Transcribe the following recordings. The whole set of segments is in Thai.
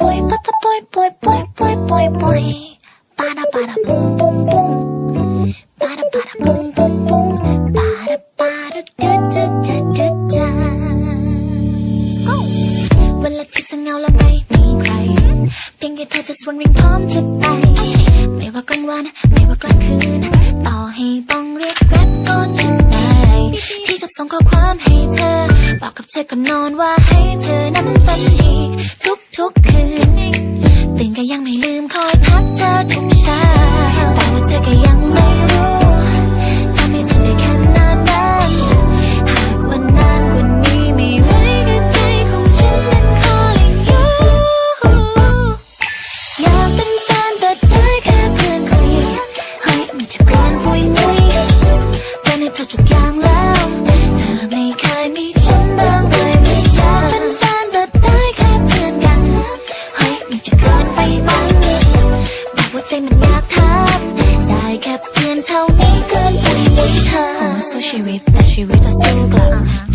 boy, pata boy, boy, boy, boy, boy, boy. Para para boom, boom, boom. Para para boom, boom, boom. Para para da da da da da. Oh. เวลาที่เธอเหงาและไม่มีใคร เพียงแค่เธอจะสวนวิ่งพร้อมจะไป ไม่ว่ากลางวัน ไม่ว่ากลางคืน ต่อให้ต้องเรียกแกร็บก็จะไป ที่จะส่งข้อความให้เธอ บอกกับเธอก่อนนอนว่าให้เธอนั้นฝันดี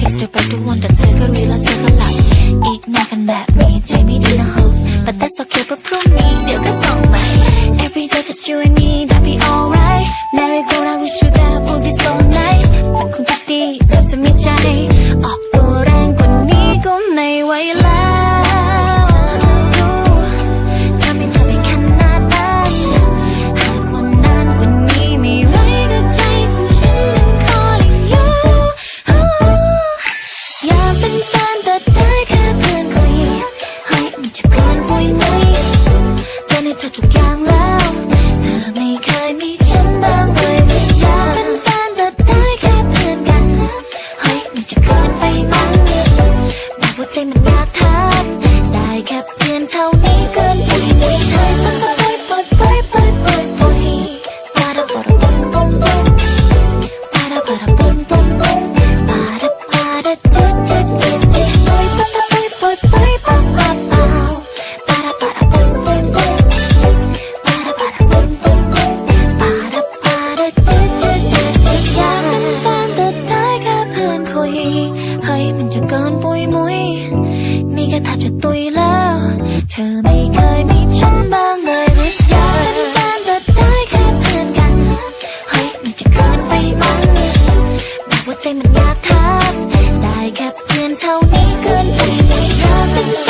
บ text เธอไปทุกวันแต่เธอก็รีแล้วเธอก็หลับอีกนานกันแบบนี้ใจไม่ดีนะ hope but that's okay เพราะพรุ่งนี้เดี๋ยวก็ส่งใหม่ every day just you and me that be alright merry go round with you that would be so nice มันคงจะดีเธอจะมีใจ ออกตัวแรงกว่านี้ก็ไม่ไหวแล้ว มันอยากทำได้แค่เพียงเท่านี้เกินไปุยมุยเธอปุ ก็แทบจะตุยแล้ว เธอไม่เคยมีฉันบ้างเลยหรือเธอเป็นแฟนแต่ได้แค่เพื่อนกัน เฮ้ยมันจะเกินไปมั้งบอกว่าใจมันอยากทักได้แค่เพื่อนเท่านี้เกินไปไหมเธอเป็น